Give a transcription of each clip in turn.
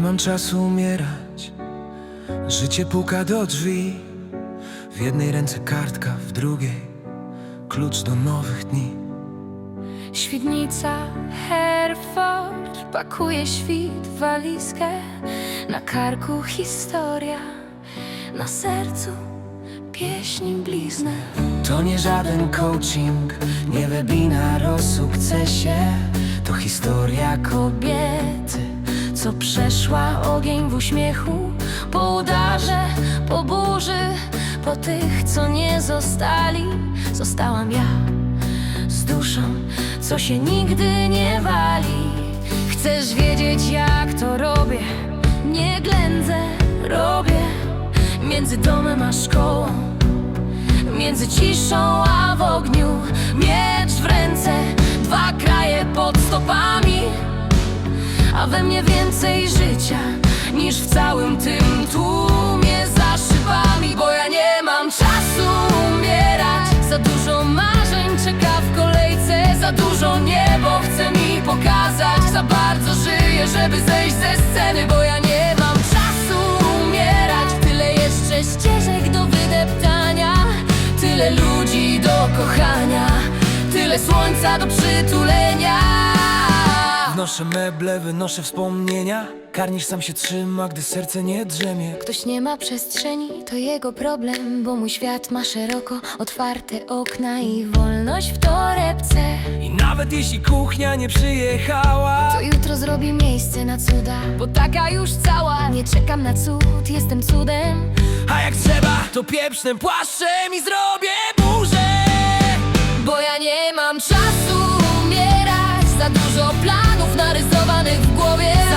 mam czasu umierać. Życie puka do drzwi. W jednej ręce kartka, w drugiej klucz do nowych dni. Świdnica, Hereford Pakuje świt w walizkę Na karku historia Na sercu pieśni bliznę To nie żaden coaching, nie webinar o sukcesie. To historia Kobiety, co przeszła ogień w uśmiechu Po udarze, po burzy Po tych, co nie zostali. Zostałam ja z duszą, co się nigdy nie wali. Chcesz wiedzieć jak to robię? Nie ględzę, robię. Między domem a szkołą Między ciszą a w ogniu. Miecz w ręce, A we mnie więcej życia Niż w całym tym tłumie. Za szybami Bo ja nie mam czasu umierać. Za dużo marzeń czeka w kolejce Za dużo niebo chce mi pokazać. Za bardzo żyję, żeby zejść ze sceny Bo ja nie mam czasu umierać. Tyle jeszcze ścieżek do wydeptania Tyle ludzi do kochania Tyle słońca do przytulenia Wnoszę meble, wynoszę wspomnienia. Karnisz sam się trzyma, gdy serce nie drzemie. Ktoś nie ma przestrzeni, to jego problem Bo mój świat ma szeroko otwarte okna I wolność w torebce I nawet jeśli kuchnia nie przyjechała, To jutro zrobi miejsce na cuda Bo taka już cała Nie czekam na cud, jestem cudem a jak trzeba, to pieprznym płaszczem i zrobię burzę. Bo ja nie mam czasu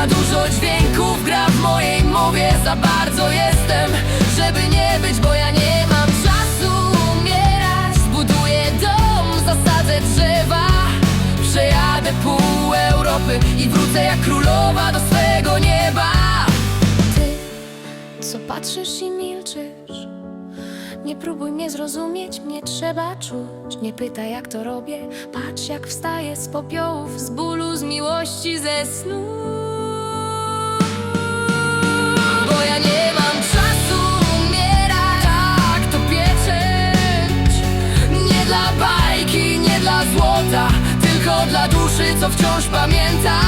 Za dużo dźwięków gra w mojej mowie. Za bardzo jestem, żeby nie być Bo ja nie mam czasu umierać. Zbuduję dom, zasadzę drzewa Przejadę pół Europy I wrócę jak królowa do swego nieba. Ty, co patrzysz i milczysz? Nie próbuj mnie zrozumieć, mnie trzeba czuć. Nie pytaj jak to robię, patrz jak wstaję z popiołów Z bólu, z miłości, ze snu duszy, co wciąż pamięta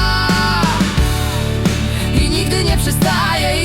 I nigdy nie przestaje